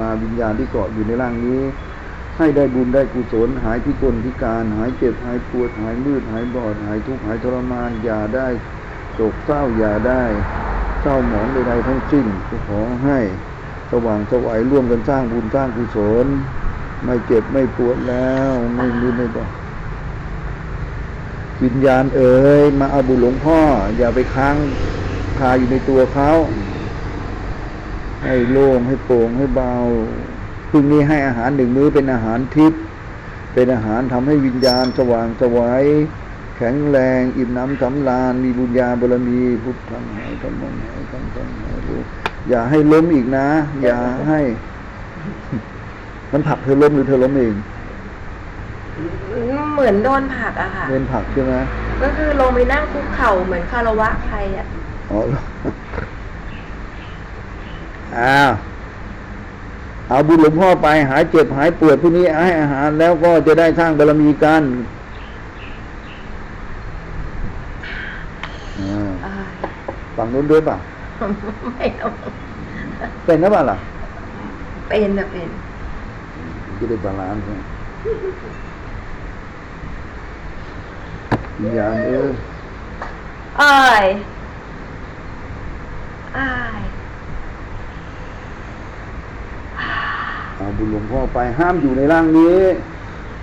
มาวิญญาณที่เกาะอยู่ในร่างนี้ ให้ได้บุญได้กุศลหายพิกลพิการ หายเจ็บหายปวดหายมืดหายบอด หายทุกข์หายทรมานอย่าได้โศกเศร้าอย่าได้เศร้าหมองใดๆทั้งสิ้นขอให้สว่างสวัยร่วมกันสร้างบุญสร้างกุศลไม่เจ็บไม่ปวดแล้วไม่มืดไม่บอดวิญญาณเอ๋ยมาเอาบุญหลวงพ่อ อย่าไปค้างคาอยู่ในตัวเขา ให้โล่งให้โปร่งให้เบาพรุ่งนี้ให้อาหารหนึ่งมื้อเป็นอาหารทิพย์เป็นอาหารทำให้วิญญาณสว่างสวัยแข็งแรงอิ่มน้ำสำราญมีบุญญาบารมีพุทธังหายธรรมังหายธรรมังหายรู้อย่าให้ล้มอีกนะ อย่าให้ มันผลักเธอล้มหรือเธอล้มเองเหมือนโดนผักอะค่ะเงินผักใช่ไหมก็คือลงไปนั่งคุกเข่าเหมือนคารวะใครอะอ๋อ อ้าวเอาบุญหลวงพ่อไปหายเจ็บหายปวดพวกนี้ให้อาหารแล้วก็จะได้สร้างบารมีกันอ่าอ่าฝั่งนู้นด้วยป่ะ ไม่ต้องเป็นหรือเปล่าล่ะ เป็นอะเป็นจะได้บาลานซ์นะวิญญาณเอออ้ายอ้าย เอาบุญหลวงพ่อไปห้ามอยู่ในร่างนี้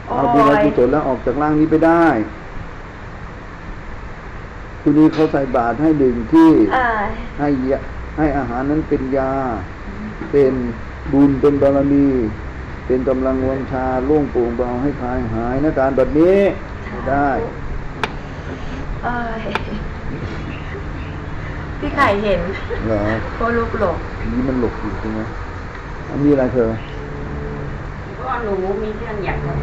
เอาบุญเอากุศลแล้วออกจากร่างนี้ไปได้ทีนี้เขาใส่บาตรให้หนึ่งที่อ้ายให้ยาให้อาหารนั้นเป็นยา เป็นบุญเป็นบารมี เป็นกำลังวังชาโล่งโปร่งเบาให้คลายหายนะการแบบนี้ไม่ได้อ้ายพี่ไข่เห็นเหรอโคลุกหลบนี่มันหลบอยู่ใช่ไหมอันนี้อะไรเธอ ก็หนูมีเรื่องอยากจะถาม